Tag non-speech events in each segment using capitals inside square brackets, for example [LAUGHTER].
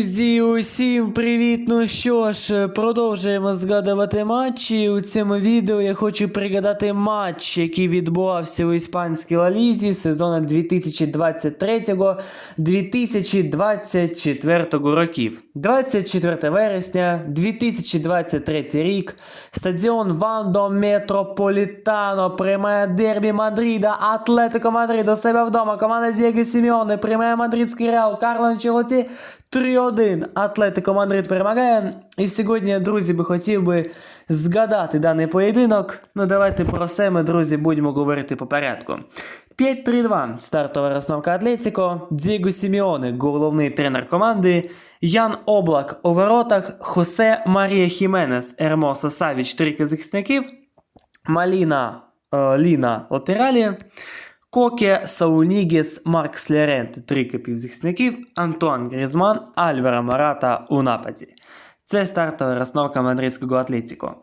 Друзі, усім привіт! Ну що ж, продовжуємо згадувати матчі. У цьому відео я хочу пригадати матч, який відбувався у іспанській Лалізі сезону 2023-2024 років. 24 вересня 2023 рік. Стадіон Вандо Метрополітано приймає дербі Мадрида, Атлетико Мадрид у себе вдома. Команда Дієго Сімеоне приймає мадридський Реал, Карло Анчелоті 3-1. Атлетико Мадрид перемагає. І сьогодні, друзі, би хотів би згадати даний поєдинок. Ну давайте про все ми, друзі, будемо говорити по порядку. 5-3-2. Стартова розновка Атлетико. Дієго Сімеоне, головний тренер команди. Ян Облак у воротах, Хосе Марія Хіменес, Ермоса Савіч, трійка захисників. Маліна е, Ліна латералі. Коке, Саунігіс, Маркс Лярент, трійка півзахисників, Антуан Грізман, Альвера Марата у нападі. Це стартова розновка мадридського Атлетіко.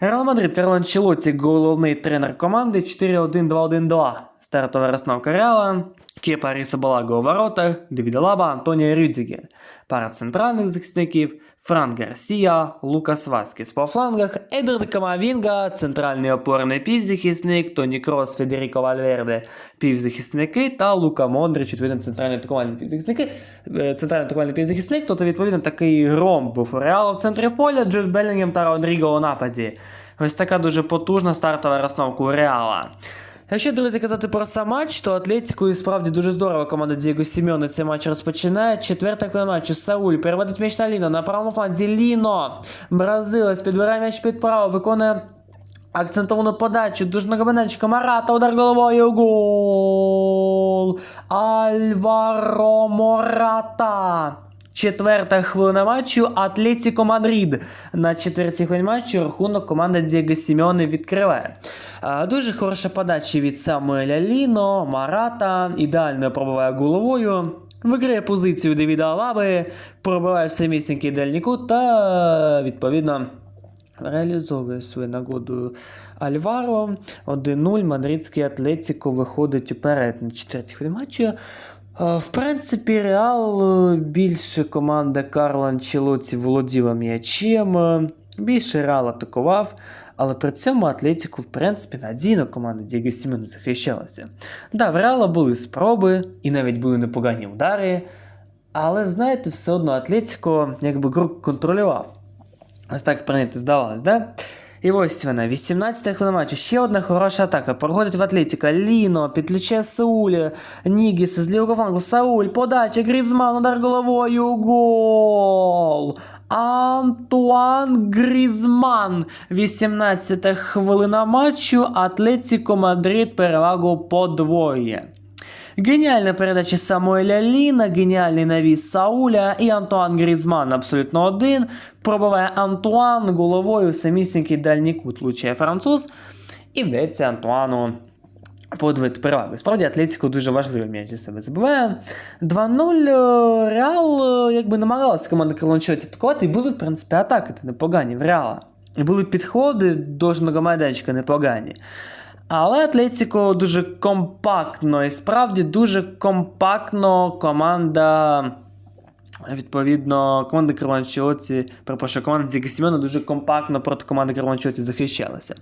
Реал Мадрид Карлон Челоці, головний тренер команди 4-1-2-1-2. Стартова розновка Реала. Кепа Рісабалаго у воротах, Лаба, Антоніо Рюдзігер. Пара центральних захисників, Франк Гарсія, Лукас Васкес по флангах, Едерд Камавінга, центральний опорний півзахисник, Тоні Крос, Федеріко Вальверде, півзахисники та Лука Мондрич, відповідно, центральний атакувальний півзахисники. Е, Центральний атакувальний півзахисник, тобто, відповідно, такий гром був у Реала в центрі поля, Джуд Белінгем та Родріго у нападі. Ось така дуже потужна стартова розновка у Реала. Якщо, друзі, казати про сам матч, то Атлетику і справді дуже здорово команда Дієго Сімеоне цей матч розпочинає. Четверта хвилина матчу Сауль переводить м'яч на Ліно, на правому фланзі Ліно. Бразилець підбирає м'яч під право, виконує акцентовану подачу. Дуже многобанечка Марата, удар головою. Гол! Альваро Мората. Четверта хвилина матчу Атлетіко Мадрид. На четвертій хвилині матчу рахунок команда Дієго Сімеоне відкриває. Дуже хороша подача від Самуеля Ліно, Марата. Ідеально пробиває головою. Виграє позицію Девіда Алаби, пробиває в самісінький дальній та відповідно. Реалізовує свою нагоду Альваро. 1-0. Мадридський Атлетіко виходить уперед на четвертій. Е, В принципі, Реал е, більше команда Карла Анчелоті володіла м'ячем, е, більше Реал атакував, але при цьому Атлетіку, в принципі, надійно команда Дієго Сімена захищалася. Да, в Реала були спроби і навіть були непогані удари, але знаєте, все одно Атлетіко якби гру контролював. Ось так прийняти здавалось, да? І ось вона, 18 хвилина. Ще одна хороша атака. Проходить в Атлетіка. Ліно, підключає Сауля, Нігіс з лівого флангу. Сауль, подача, Грізман, удар головою, гол! Антуан Грізман. 18 хвилина матчу. Атлетіко Мадрид перевагу подвоює. Геніальна передача Самуеля Ліна, геніальний навіс Сауля і Антуан Грізман абсолютно один. Пробиває Антуан головою в самісінький дальній кут влучає француз. І вдається Антуану подвити перевагу. Справді Атлетико дуже важливий м'яч для себе забиває. 2-0 е, Реал е, якби намагалася команда Каланчоті атакувати, і були, в принципі, атаки непогані в Реала. І були підходи до жного майданчика непогані. Але Атлетико дуже компактно і справді дуже компактно команда. Відповідно, команда Карланчоті, перепрошую, команда Діга Сімена дуже компактно проти команди Карланчоті захищалася.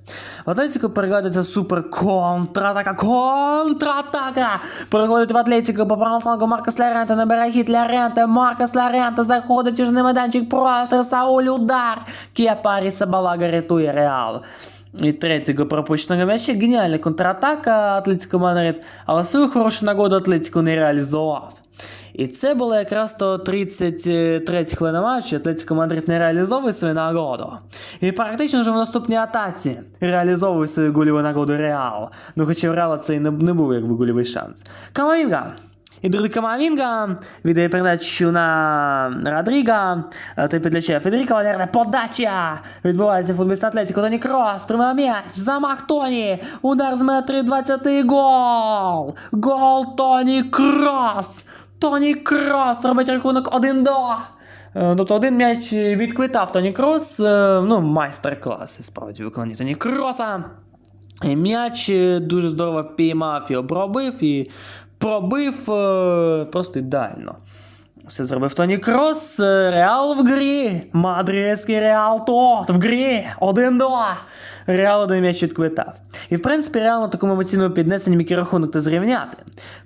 В Атлетико переглядається супер контратака, контратака! Переходить в Атлетико по правому флангу Маркос Лярента, набирає хід Лярента, Маркос Лярента заходить у жний майданчик, простір, Сауль, удар! Кепа Рісабалага рятує Реал. І третього пропущеного м'яча. Геніальна контратака Атлетико Мадрид, але свою хорошу нагоду Атлетико не реалізував. І це було якраз то 33 хвилина матчу, Атлетико Мадрид не реалізовує свою нагоду. І практично вже в наступній атаці реалізовує свою гольову нагоду Реал. Ну хоча в Реала це і не, не був якби гольовий шанс. Камавінга. І другий Камавінга віддає передачу на Родріга. Е, Той підлічає Федеріко Валерне. Подача! Відбувається футболіст Атлетико. Тоні Крос. Прямий м'яч. Замах Тоні. Удар з метри 20 гол. Гол Тоні Крос. Тоні Крос робить рахунок 1 Е, Тобто один м'яч відквитав Тоні Крос. Е, Ну, майстер-клас, справді виконання Тоні Кроса. М'яч дуже здорово піймав і обробив, і пробив е, просто ідеально. Все зробив Тоні Крос. Е, Реал в грі. Мадридський Реал тот в грі. 1-2. Реал один м'яч відквитав. І в принципі, Реал на такому емоційному піднесенні міг рахунок та зрівняти.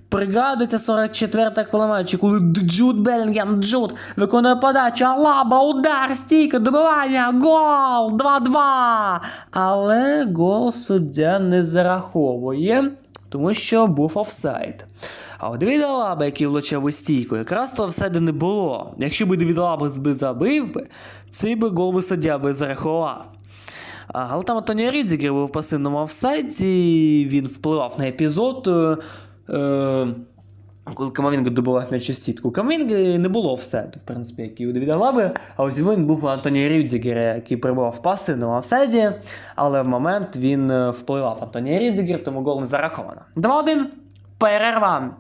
Пригадується 44-та хвилина, коли Джуд Белінгем, Джуд виконує подачу, Алаба, удар, стійка, добивання, гол, 2-2. Але гол суддя не зараховує, тому що був офсайд. А от Девід Алаба, який влучав у стійку, якраз то офсайду не було. Якщо би Девід Алаба би забив би, цей би гол би суддя би зарахував. Але там Антоні Рідзігер був в пасивному офсайді, він впливав на епізод. Е, е, коли Камавінга добував м'яч у сітку. Камавінга не було офсайду, в принципі, який у Девіда Лаби, а ось він був у Антоні Рідзігера, який перебував в пасивному офсайді, але в момент він е, впливав Антоні Рідзігер, тому гол не зараховано. 2-1. Перерва.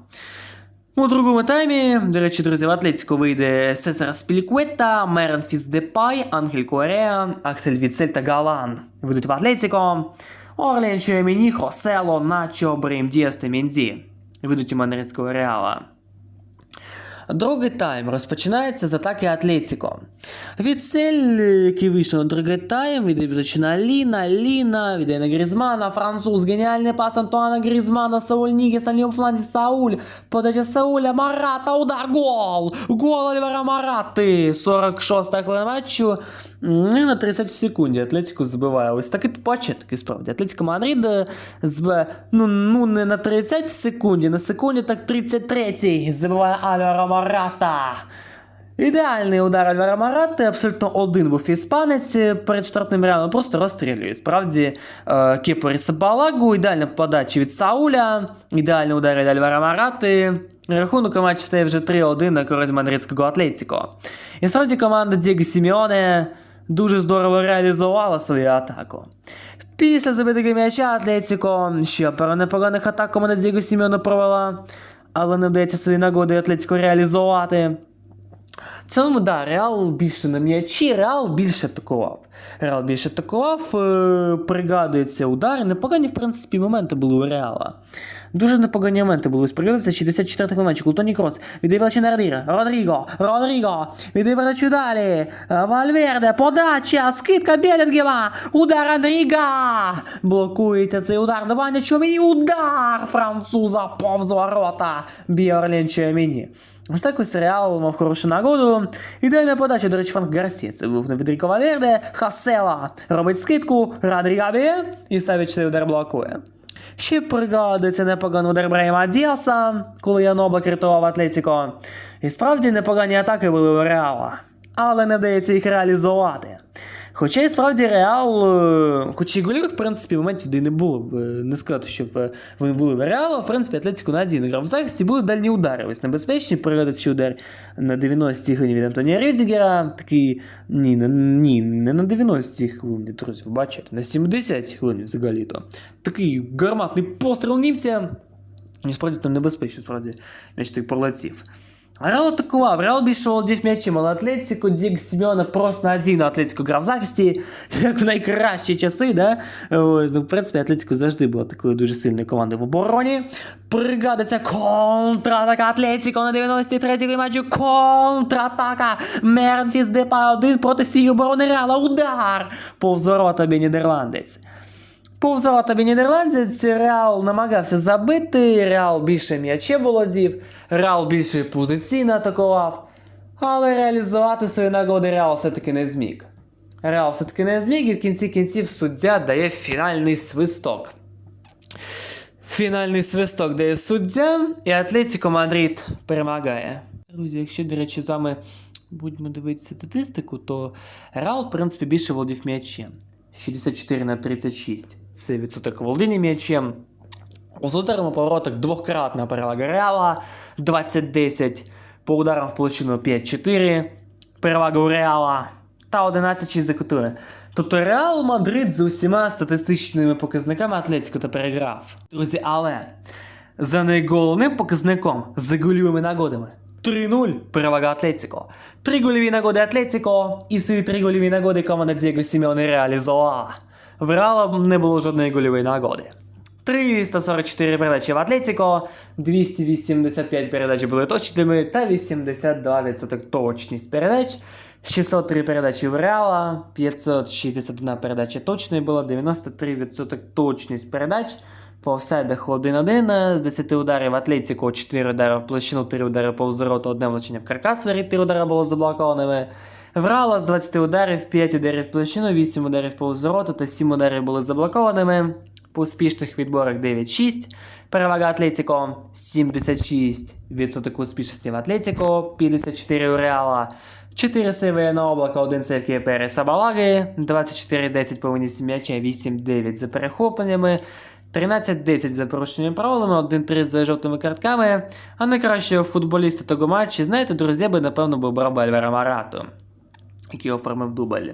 У другому таймі, до речі, друзі, в Атлетико вийде Сесара Спілікуета, Меренфіс Депай, Ангель Кореа, Аксель Віцель та Галан. Вийдуть в Атлетіко. Орлін Чуеміні, Хосело, Начо, Брейм Діас та Мінді. Ведуть у Мандридського Реала. Другий тайм розпочинається з атаки Атлетіко. Віцель, який вийшов на другий тайм, відбіжачи на Ліна, Ліна, віддає на Грізмана, француз, геніальний пас Антуана Грізмана, Сауль Нігіс на лівому фланзі, Сауль, подача Сауля, Марата, удар, гол! Гол Альвара Марати! 46 хвилина матчу. І на 30 секунді Атлетико збиває. Ось такий початок, і справді. Атлетико Мадрид збиває, ну, ну не на 30 секунді, на секунді, так 33 забиває Альвара Марата. Ідеальний удар Альвара Марати, абсолютно один був іспанець перед штрафним реалом, просто розстрілює. Справді, е, Кіпер Балагу, ідеальна подача від Сауля, ідеальний удар від Альвара Марати. Рахунок у стає вже 3-1 на користь мадридського Атлетико. І справді команда Дієго Сіміоне дуже здорово реалізувала свою атаку. Після забитого м'яча Атлетико ще пару непоганих атак команда Діго Сіміоне провела, але не вдається свої нагоди Атлетико реалізувати. В цілому, да, Реал більше на м'ячі, Реал більше атакував. Реал більше атакував, е, пригадується удари. Непогані, в принципі, моменти були у Реала. Дуже непогані моменти були. Пригадується 64-й момент. Култоні Крос. Віддає передачу на Родриго. Родріго. Родріго. Віддає передачу далі. Вальверде. Подача. Скидка Белінгема. Удар Андріга. Блокується цей удар. Давання Чоміні. Удар француза повз ворота. Біорлін Чоміні. Ось так ось Реал мав хорошу нагоду. Ідеальна подача, до речі, Франк Гарсі. Це був Відріко Валерде. Хасела робить скидку, Радрігабі і ставить цей удар блокує. Ще пригадується непоганий удар Брейма Діаса, коли Яноблак рятував Атлетіко. І справді непогані атаки були у Реала, але не вдається їх реалізувати. Хоча і справді Реал, е, хоч і голів, в принципі, моментів де не було е, не сказати, щоб е, вони були в Реала, в принципі, Атлетико надійно грав в захисті, були дальні удари. Ось небезпечні, пригадуючи удар на 90-й хвилині від Антонія Рюдзігера, такий, ні, не, ні, не на 90-й хвилині, друзі, бачите, на 70-й хвилині взагалі-то. Такий гарматний постріл німця, і справді там небезпечно, справді, м'яч так пролетів. Реал атакував, Реал більше володів м'ячем, але Атлетико Діг Сімеона просто надійно Атлетико грав в захисті, [LAUGHS] як в найкращі часи, да? Ось, ну, в принципі, Атлетико завжди була такою дуже сильною командою в обороні. Пригадується контратака Атлетико на 93-й матчі. Контратака. Мернфіс Депа один проти сії оборони Реала. Удар! Повз ворота Нідерландець. Повзала тобі нідерландець, Реал намагався забити, Реал більше м'ячем володів, Реал більше позиційно атакував, але реалізувати свої нагоди Реал все-таки не зміг. Реал все-таки не зміг і в кінці кінців суддя дає фінальний свисток. Фінальний свисток дає суддя, і Атлетико Мадрид перемагає. Друзі, якщо, до речі, з вами будемо дивитися статистику, то Реал, в принципі, більше володів м'ячем. 64 на 36. Це відсоток володіння м'ячем. У ударами поворотах двократна перевага Реала 20-10. По ударам в площину 5-4. Перевага у Реала. Та 11-6 за кутури. Тобто Реал Мадрид з усіма статистичними показниками Атлетико переграв. Друзі, але за найголовним показником за гольовими нагодами 3-0 перевага Атлетико. Три гольові нагоди Атлетико і свої три гольові нагоди команда Дієго Сімеоне реалізувала. В Реала не було жодної гольової нагоди. 344 передачі в Атлетіко, 285 передач були точними та 82% точність передач. 603 передачі в Реала, 561 передача точної була, 93% точність передач. По офсайдах 1-1, з 10 ударів Атлетіко 4 удари в площину, 3 удари повз ворота, одне влучення в каркас, воріт, 3 удари було заблокованими. В Реала з 20 ударів 5 ударів в площину, 8 ударів повз ворота та 7 ударів були заблокованими. По успішних відборах 9-6. Перевага Атлетіко 76% успішності в Атлетіко, 54 у Реала. 4 сейви на облака, 1 сейв Кіпери Сабалаги, 24-10 по винісі м'яча, 8-9 за перехопленнями, 13-10 за порушенням правилами, 1-3 за жовтими картками. А найкращого футболіста того матчі, знаєте, друзі, би напевно би обрав Альвара Марату, який оформив дубль.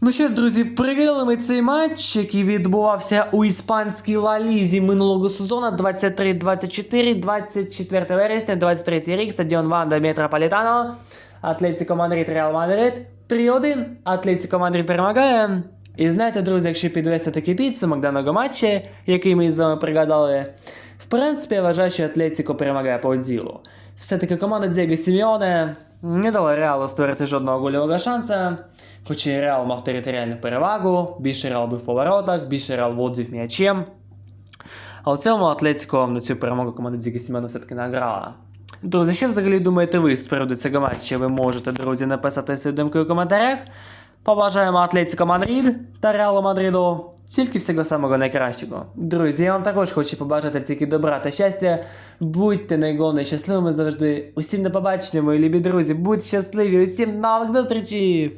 Ну що ж, друзі, пригадали ми цей матч, який відбувався у іспанській Ла Лізі минулого сезону 23-24, 24 вересня, 23 рік, стадіон Ванда Метрополітано, Атлетико Мадрид, Реал Мадрид, 3-1, Атлетико Мадрид перемагає. І знаєте, друзі, якщо підвести такий підсумок даного матчу, який ми з вами пригадали, в принципі, я вважаю, що Атлетико перемагає по ділу. Все-таки команда Дієго Сімеоне не дала Реалу створити жодного гольового шанса. Хоча і Реал мав територіальну перевагу, більше Реал був в поворотах, більше Реал володів м'ячем. А у цьому Атлетико на цю перемогу команда Дієго Сімеона все-таки награла. Друзі, що взагалі думаєте ви з приводу цього матчу? Ви можете, друзі, написати свої думки у коментарях. Побажаємо Атлетико Мадрид та Реалу Мадриду тільки всього самого найкращого. Друзі, я вам також хочу побажати тільки добра та щастя. Будьте найголовніше щасливими завжди. Усім до побачення, мої любі друзі. Будьте щасливі, усім нових зустрічей!